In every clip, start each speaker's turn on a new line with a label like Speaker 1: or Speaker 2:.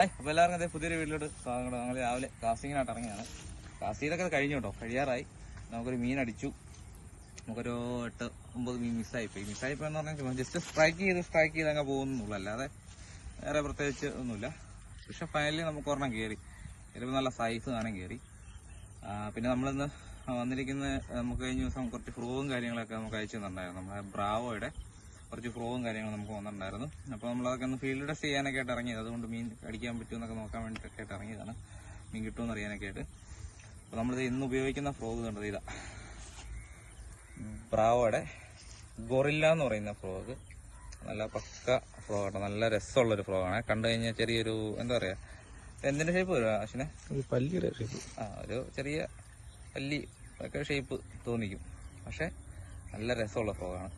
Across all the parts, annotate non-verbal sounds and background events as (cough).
Speaker 1: Hi അപ്പോൾ എല്ലാവർക്കും അതേ പുതിയൊരു വീട്ടിലോട്ട് സ്വാഗതം. ഞങ്ങൾ രാവിലെ കാസ്റ്റിങ്ങിനായിട്ട് ഇറങ്ങിയാണ് കാസ്റ്റ് ചെയ്തൊക്കെ കഴിഞ്ഞു കേട്ടോ കഴിയാറായി. നമുക്കൊരു മീൻ അടിച്ചു. നമുക്കൊരു എട്ട് ഒമ്പത് മീൻ മിസ്സായിപ്പോയി. മിസ്സായിപ്പോയി എന്ന് പറഞ്ഞാൽ ജസ്റ്റ് സ്ട്രൈക്ക് ചെയ്ത് സ്ട്രൈക്ക് ചെയ്ത് അങ്ങ് പോകുന്നുള്ളൂ. അല്ലാതെ വേറെ പ്രത്യേകിച്ച് ഒന്നുമില്ല. പക്ഷെ ഫൈനലി നമുക്ക് ഒരെണ്ണം കയറി ചിലപ്പോൾ നല്ല സൈസ് കാണാൻ കയറി പിന്നെ നമ്മളിന്ന് വന്നിരിക്കുന്ന നമുക്ക് കഴിഞ്ഞ ദിവസം കുറച്ച് ഫ്രൂവും കാര്യങ്ങളൊക്കെ നമുക്ക് അയച്ചു തന്നിട്ടുണ്ടായിരുന്നു. നമ്മുടെ ബ്രാവോയുടെ കുറച്ച് ഫ്രോവും കാര്യങ്ങളും നമുക്ക് വന്നിട്ടുണ്ടായിരുന്നു. അപ്പോൾ നമ്മളതൊക്കെ ഒന്ന് ഫീൽഡ് ടെസ്റ്റ് ചെയ്യാനൊക്കെ ആയിട്ട് ഇറങ്ങിയത്. അതുകൊണ്ട് മീൻ അടിക്കാൻ പറ്റുമെന്നൊക്കെ നോക്കാൻ വേണ്ടിയിട്ടൊക്കെ ആയിട്ട് ഇറങ്ങിയതാണ്. മീൻ കിട്ടുമെന്ന് അറിയാനൊക്കെ ആയിട്ട്. അപ്പോൾ നമ്മൾ ഇന്ന് ഉപയോഗിക്കുന്ന ഫ്രോഗ് കണ്ടത് ഇതാ. ബ്രാവോയുടെ ഗൊറില്ല എന്ന് പറയുന്ന ഫ്രോഗ് നല്ല പക്ക ഫ്രോഗ് ആണ് നല്ല രസമുള്ളൊരു ഫ്രോഗാണ് കണ്ടു കഴിഞ്ഞാൽ ചെറിയൊരു എന്താ പറയുക എന്തിന്റെ ഷേപ്പ് വരും അശ്വിനെ
Speaker 2: പല്ലിയുടെ ഷേപ്പ്
Speaker 1: ആ ഒരു ചെറിയ പല്ലി ഒക്കെ ഷേപ്പ് തോന്നിക്കും. പക്ഷേ നല്ല രസമുള്ള ഫ്രോഗാണ്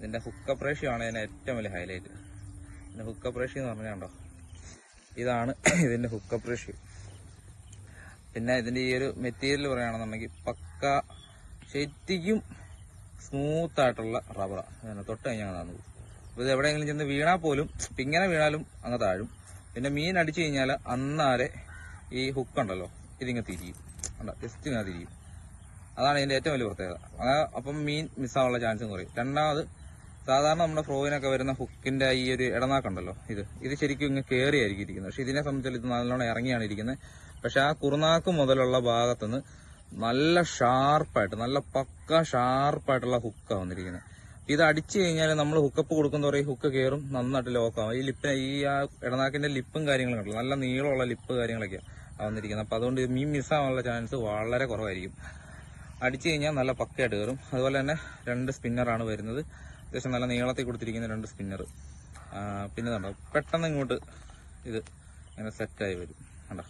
Speaker 1: ഇതിന്റെ ഹുക്ക് റേഷ്യോ ആണ് ഇതിന്റെ ഏറ്റവും വലിയ ഹൈലൈറ്റ് (coughs) ഇതിന്റെ ഹുക്ക് റേഷ്യോ എന്ന് പറഞ്ഞാൽ ഉണ്ടോ ഇതാണ് ഇതിന്റെ ഹുക്ക് റേഷ്യോ പിന്നെ ഇതിന്റെ ഈ ഒരു മെറ്റീരിയൽ പറയുകയാണെന്നുണ്ടെങ്കിൽ പക്ക ശരിക്കും സ്മൂത്ത് ആയിട്ടുള്ള റബ്ബറാണ് തൊട്ട് കഴിഞ്ഞാൽ അങ്ങ് അപ്പോൾ ഇത് എവിടെയെങ്കിലും ചെന്ന് വീണാൽ പോലും ഇങ്ങനെ വീണാലും അങ്ങ് താഴും. പിന്നെ മീൻ അടിച്ചു കഴിഞ്ഞാൽ അന്നാരെ ഈ ഹുക്ക് ഉണ്ടല്ലോ ഇതിങ്ങ് തിരിയും. കണ്ടോ? ജസ്റ്റ് ഇങ്ങനെ തിരിയും. അതാണ് ഇതിന്റെ ഏറ്റവും വലിയ പ്രത്യേകത. അപ്പം മീൻ മിസ്സാവാനുള്ള ചാൻസും കുറയും. രണ്ടാമത് സാധാരണ നമ്മുടെ ഫ്രോയിനൊക്കെ വരുന്ന ഹുക്കിന്റെ ഈ ഒരു ഇടനാക്കുണ്ടല്ലോ ഇത്. ഇത് ശരിക്കും ഇങ്ങ് കയറിയായിരിക്കും ഇരിക്കുന്നത്. പക്ഷെ ഇതിനെ സംബന്ധിച്ചിടത്ത് ഇത് നല്ലോണം ഇറങ്ങിയാണ് ഇരിക്കുന്നത്. പക്ഷെ ആ കുറുനാക്ക് മുതലുള്ള ഭാഗത്തുനിന്ന് നല്ല ഷാർപ്പായിട്ട് നല്ല പക്ക ഷാർപ്പായിട്ടുള്ള ഹുക്കാണ് വന്നിരിക്കുന്നത്. ഇത് അടിച്ചു കഴിഞ്ഞാൽ നമ്മൾ ഹുക്കപ്പ് കൊടുക്കുന്ന പറയും ഹുക്ക് കയറും നന്നായിട്ട് ലോക്കാവും. ഈ ലിപ്പിന് ഈ ആ ഇടനാക്കിന്റെ ലിപ്പും കാര്യങ്ങളും കണ്ടല്ലോ നല്ല നീളമുള്ള ലിപ്പ് കാര്യങ്ങളൊക്കെയാണ് വന്നിരിക്കുന്നത്. അപ്പൊ അതുകൊണ്ട് മീൻ മിസ്സാവാനുള്ള ചാൻസ് വളരെ കുറവായിരിക്കും. അടിച്ചു കഴിഞ്ഞാൽ നല്ല പക്കയായിട്ട് കയറും അതുപോലെ തന്നെ രണ്ട് സ്പിന്നറാണ് വരുന്നത്. അത്യാവശ്യം നല്ല നീളത്തിൽ കൊടുത്തിരിക്കുന്ന രണ്ട് സ്പിന്നർ പിന്നെ കണ്ടോ പെട്ടെന്ന് ഇങ്ങോട്ട് ഇത് ഇങ്ങനെ സെറ്റായി വരും. കണ്ടോ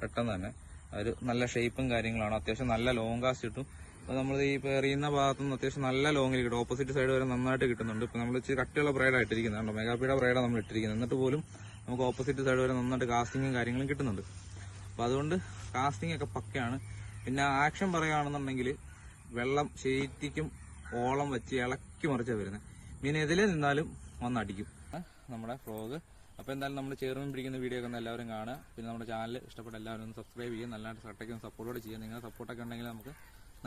Speaker 1: പെട്ടെന്ന് തന്നെ ഒരു നല്ല ഷേപ്പും കാര്യങ്ങളാണ്. അത്യാവശ്യം നല്ല ലോങ് കാസ്റ്റ് കിട്ടും. അപ്പോൾ നമ്മൾ ഈ എറിയുന്ന ഭാഗത്തു നിന്ന് അത്യാവശ്യം നല്ല ലോങ്ങിൽ കിട്ടും. ഓപ്പോസിറ്റ് സൈഡ് വരെ നന്നായിട്ട് കിട്ടുന്നുണ്ട്. ഇപ്പോൾ നമ്മൾ ഇച്ചിരി കട്ടിയുള്ള ബ്രൈഡാണ് ഇട്ടിരിക്കുന്നത് കണ്ടോ മെഗാപ്പിയുടെ ബ്രൈഡാണ് നമ്മൾ ഇട്ടിരിക്കുന്നത് എന്നിട്ട് പോലും നമുക്ക് ഓപ്പോസിറ്റ് സൈഡ് വരെ നന്നായിട്ട് കാസ്റ്റിങ്ങും കാര്യങ്ങളും കിട്ടുന്നുണ്ട്. അപ്പോൾ അതുകൊണ്ട് കാസ്റ്റിംഗ് ഒക്കെ പക്കയാണ്. പിന്നെ ആക്ഷൻ പറയുകയാണെന്നുണ്ടെങ്കിൽ വെള്ളം ശരിക്കും ഓളം വെച്ച് ഇളക്കി മറിച്ചാണ് വരുന്നത് മീൻ എതിലെ നിന്നാലും വന്നടിക്കും. നമ്മുടെ ഫ്രോഗ്. അപ്പോൾ എന്തായാലും നമ്മൾ ചേർന്ന് പിടിക്കുന്ന വീഡിയോ ഒക്കെ ഒന്ന് എല്ലാവരും കാണുക. പിന്നെ നമ്മുടെ ചാനൽ ഇഷ്ടപ്പെട്ട എല്ലാവരും ഒന്ന് സബ്സ്ക്രൈബ് ചെയ്യുക. നല്ലതായിട്ട് സട്ടയ്ക്കും ഒന്ന് സപ്പോർട്ടോടെ ചെയ്യുക. നിങ്ങളുടെ സപ്പോർട്ടൊക്കെ ഉണ്ടെങ്കിൽ നമുക്ക്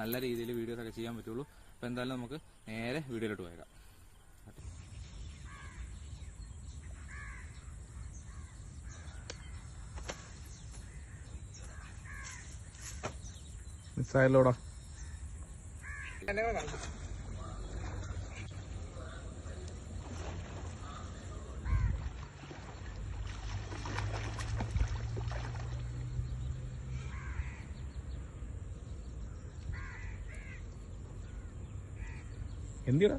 Speaker 1: നല്ല രീതിയിൽ വീഡിയോസ് ഒക്കെ ചെയ്യാൻ പറ്റുള്ളൂ. അപ്പോൾ എന്തായാലും നമുക്ക് നേരെ വീഡിയോയിലോട്ട് പോയേക്കാം.
Speaker 2: മിസ്സായല്ലോടാ എന്തിടാ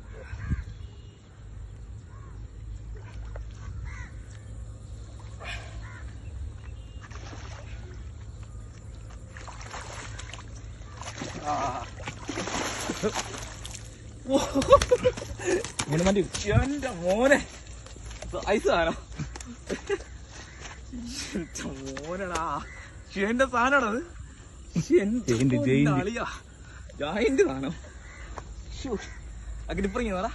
Speaker 2: ഇങ്ങനെ മതി
Speaker 1: എന്റെ മോനെ. ഐസ് സാധനം. മോനടാ. എന്റെ സാധനമാണത്.
Speaker 2: ജായിന്റ്
Speaker 1: സാധനം. അഗ്നിപ്പറിങ്ങി നോടാ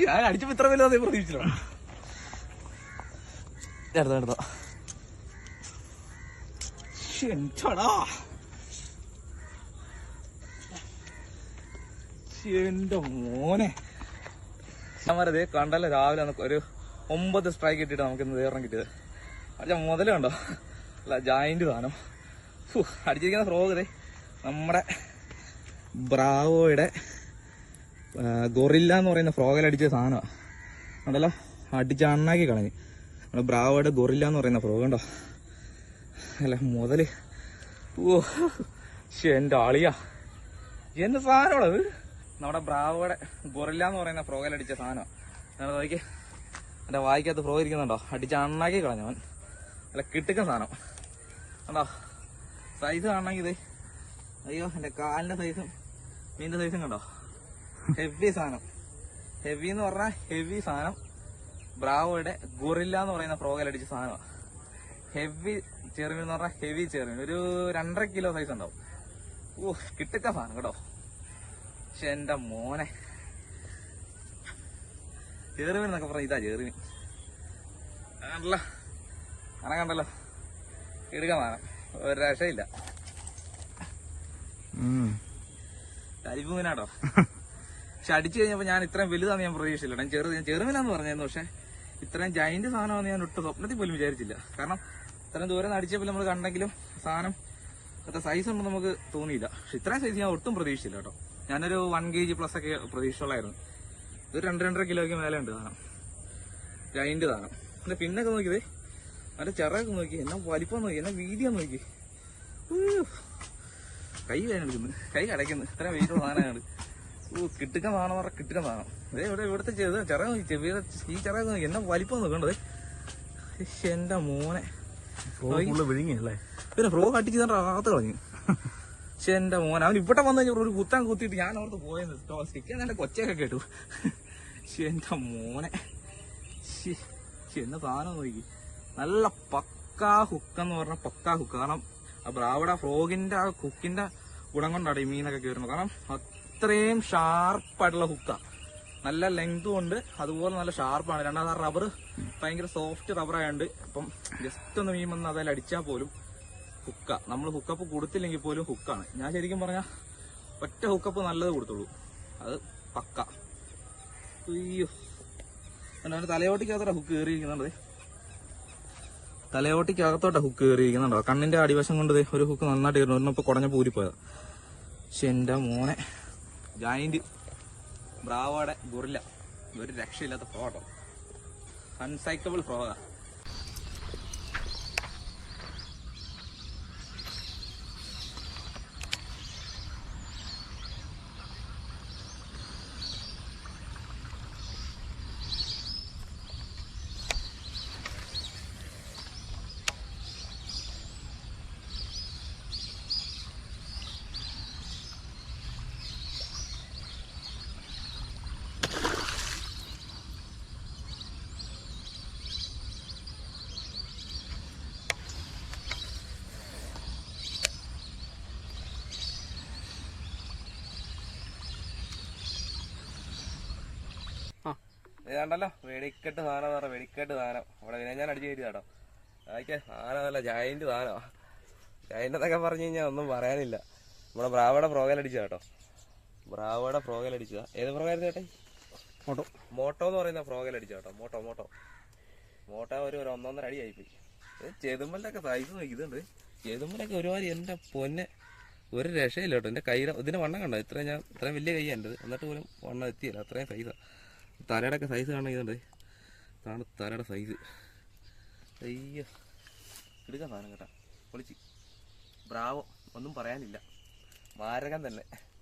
Speaker 1: ഞാൻ അടിച്ചപ്പോ ഇത്ര വലുത് പ്രതീക്ഷിച്ചോ എടുത്തോ എടുത്തോ എന്താടാ എന്റെ മോനെ. ഞാൻ കണ്ടല്ലോ രാവിലെ ഒരു ഒമ്പത് സ്ട്രൈക്ക് കിട്ടിയിട്ട് നമുക്ക് ഇന്ന് വേറെ കിട്ടിയത്. അടിച്ച മുതലുണ്ടോ അല്ല ജായിന്റ് സാധനം. അടിച്ചിരിക്കുന്ന ഫ്രോഗ് നമ്മുടെ ബ്രാവോയുടെ ഗൊറില്ല എന്ന് പറയുന്ന ഫ്രോഗിലടിച്ച സാധനമാണ് ഉണ്ടല്ലോ അടിച്ച് അണ്ണാക്കി കളഞ്ഞ്. നമ്മുടെ ബ്രാവോയുടെ ഗൊറില്ല എന്ന് പറയുന്ന ഫ്രോഗ് ഉണ്ടോ അല്ല മുതൽ. ഓ എന്റെ ആളിയാ സാധനമാണ് സാധനമാണത് നമ്മുടെ ബ്രാവോയുടെ ഗൊറില്ല എന്ന് പറയുന്ന ഫ്രോഗിലടിച്ച സാധനമാണ് ഞാൻ നോക്കി എന്റെ വായിക്കകത്ത് ഫ്രോ ഇരിക്കുന്നുണ്ടോ? അടിച്ച് അണ്ണാക്കി കളഞ്ഞവൻ അല്ല കിട്ടിക്കുന്ന സാധനം. ഉണ്ടോ സൈസ് കാണണമെങ്കിൽ അയ്യോ എന്റെ കാലിന്റെ സൈസും മീന്റെ സൈസും കണ്ടോ? ഹെവി സാധനം. ഹെവി എന്ന് പറഞ്ഞാൽ ഹെവി സാധനം. ബ്രാവോയുടെ ഗൊറില്ല എന്ന് പറയുന്ന ഫ്രോഗിൽ അടിച്ച സാധനമാണ് ഹെവി ചെറുമീൻ എന്ന് പറഞ്ഞാൽ ഹെവി ചെറുമീൻ. ഒരു രണ്ടര കിലോ സൈസ് ഉണ്ടാവും. ഓ കിട്ടുക്ക സാധനം കേട്ടോ. പക്ഷെ എന്റെ മോനെ. ചെറുമീൻ എന്നൊക്കെ പറഞ്ഞ ഇതാ ചെറുമീൻ. കണ്ടല്ലോ. അങ്ങനെ കണ്ടല്ലോ. എടുക്കാൻ സാധനം. ഒരു രക്ഷയില്ല.
Speaker 2: ഉം. (laughs)
Speaker 1: പക്ഷെ അടിച്ചു കഴിഞ്ഞപ്പോ ഞാൻ ഇത്രയും വലുതാന്ന് ഞാൻ പ്രതീക്ഷിച്ചില്ല. ഞാൻ ചെറുത് ഞാൻ ചെറുമിനാന്ന് പറഞ്ഞായിരുന്നു പക്ഷെ ഇത്രയും ജൈന്റ് സാധനമാണെന്ന് ഞാൻ ഒട്ടും സ്വപ്നത്തിൽ പോലും വിചാരിച്ചില്ല. കാരണം ഇത്രയും ദൂരം അടിച്ചപ്പോൾ നമ്മൾ കണ്ടെങ്കിലും സാധനം അത്ര സൈസ് ഉണ്ടെന്ന് നമുക്ക് തോന്നിയില്ല. പക്ഷെ ഇത്രയും സൈസ് ഞാൻ ഒട്ടും പ്രതീക്ഷിച്ചില്ല കേട്ടോ. ഞാനൊരു വൺ കെ ജി പ്ലസ് ഒക്കെ പ്രതീക്ഷിച്ചുള്ളായിരുന്നു. ഇത് രണ്ട് രണ്ടര കിലോയ്ക്ക് മേലെ ഉണ്ട് സാധനം. ജൈന്റ് സാധനം. പിന്നെ പിന്നൊക്കെ നോക്കിയത് നല്ല ചിറകൊക്കെ നോക്കി എന്നാ വലിപ്പം നോക്കി എന്നാ വീതിയാ നോക്കി. കൈ കൈ വേദനിക്കുന്നു കൈ കടയ്ക്കുന്നു. ഇത്രയും വെയിറ്റുള്ള സാധനമാണ്. ഓ കിട്ടുക സാധനം പറ കിട്ടുക സാധനം ഇതേ ഇവിടെ ഇവിടുത്തെ ചെയ്ത് ചിറക് ചെവി ചെവിയുടെ ഈ ചിറക് എന്നെ വലിപ്പം നോക്കണ്ടത് എന്റെ മോനെ.
Speaker 2: വിഴുങ്ങിയല്ലേ?
Speaker 1: പിന്നെ ഫ്രോ കട്ടിച്ച് തന്നെ അകത്ത് കളഞ്ഞു. പക്ഷെ എന്റെ മോൻ അവൻ ഇവിടെ വന്നു കഴിഞ്ഞാൽ ഒരു കുത്താൻ കുത്തിയിട്ട് ഞാൻ അവിടുത്തെ പോയെന്ന് സ്റ്റിക്കാൻ എന്റെ കൊച്ചയൊക്കെ കേട്ടു. പക്ഷെ എന്റെ മോനെ. എന്നെ സാധനം നോക്കി. നല്ല പക്കാ ഹുക്ക് എന്ന് പറഞ്ഞ പക്കാ ഹുക്ക് കാരണം ആ ബ്രാവഡ ഫ്രോഗിന്റെ ആ കുക്കിന്റെ ഗുണം കൊണ്ടാണ് ഈ മീനൊക്കെ കയറുന്നത്. കാരണം അത്രയും ഷാർപ്പായിട്ടുള്ള ഹുക്കാ നല്ല ലെങ്തും ഉണ്ട്. അതുപോലെ നല്ല ഷാർപ്പാണ് രണ്ടാമത് റബ്ബർ ഭയങ്കര സോഫ്റ്റ് റബ്ബർ ഇപ്പം ജസ്റ്റ് ഒന്ന് മീൻ വന്ന് അതിൽ അടിച്ചാൽ പോലും ഹുക്ക നമ്മൾ ഹുക്കപ്പ് കൊടുത്തില്ലെങ്കിൽ പോലും ഹുക്കാണ് ഞാൻ ശരിക്കും പറഞ്ഞ ഒറ്റ ഹുക്കപ്പ് നല്ലത് കൊടുത്തുള്ളൂ. അത് പക്ക. അയ്യോ. അവന്റെ തലയോട്ടിക്കകത്തോടെ ഹുക്ക് കയറിയിരിക്കുന്നുണ്ട് തലയോട്ടിക്കകത്തോട്ടെ ഹുക്ക് കയറിയിരിക്കുന്നുണ്ടോ കണ്ണിന്റെ അടിവശം കൊണ്ട് ഒരു ഹുക്ക് നന്നായിട്ട് കയറുന്നു ഒരെണ്ണം ഇപ്പൊ കുടഞ്ഞ പൂരിപ്പോയത്. പക്ഷെ എന്റെ മോനെ. ജായിന്റ് ബ്രാവോടെ ഗുറില്ല. ഒരു രക്ഷയില്ലാത്ത ഫ്രോഗാണ് അൺസൈക്കബിൾ ഫ്രോഗാ ഇതാണ്ടല്ലോ. വെടിക്കെട്ട് സാധനം എന്ന് പറഞ്ഞ വെടിക്കെട്ട് സാധനം. അവിടെ വിനയം ഞാൻ അടിച്ചു കയറ്റി കേട്ടോ അതൊക്കെ സാധനമല്ല ജയന്റ് സാധനമാ ജയന്റ് എന്നൊക്കെ പറഞ്ഞു കഴിഞ്ഞാൽ ഒന്നും പറയാനില്ല. നമ്മുടെ ബ്രാവയുടെ പ്രോഗൽ അടിച്ചതാ കേട്ടോ ബ്രാവയുടെ പ്രോഗൽ അടിച്ചതാ. ഏത് പ്രോഗായിരുന്നു ചേട്ടൻ
Speaker 2: മോട്ടോ.
Speaker 1: മോട്ടോ എന്ന് പറയുന്ന പ്രോഗൽ അടിച്ച കേട്ടോ മോട്ടോ മോട്ടോ. മോട്ടോ ഒരു ഒരു ഒന്നൊന്നര അടി ആയിപ്പോയി. ചെതുമ്പലിന്റെ സൈസ് ഇതുണ്ട്. ചെതുമ്പലൊക്കെ ഒരുപാട് എന്റെ പൊന്നെ ഒരു രക്ഷയില്ല കേട്ടോ എന്റെ കൈയുടെ ഇതിന്റെ വണ്ണം കണ്ടോ? ഇത്രയും ഞാൻ ഇത്രയും വലിയ കൈ എന്റെ എന്നിട്ട് പോലും വണ്ണം എത്തിയില്ല. അത്രയും സൈസാ തലയുടെ ഒക്കെ സൈസ് കാണാൻ ഇതുണ്ട് ഇതാണ് തലയുടെ സൈസ് അയ്യോ. എടുക്കാൻ സാധനം കേട്ടാ. പൊളിച്ച്. ബ്രാവോ ഒന്നും പറയാനില്ല. മാരകം തന്നെ.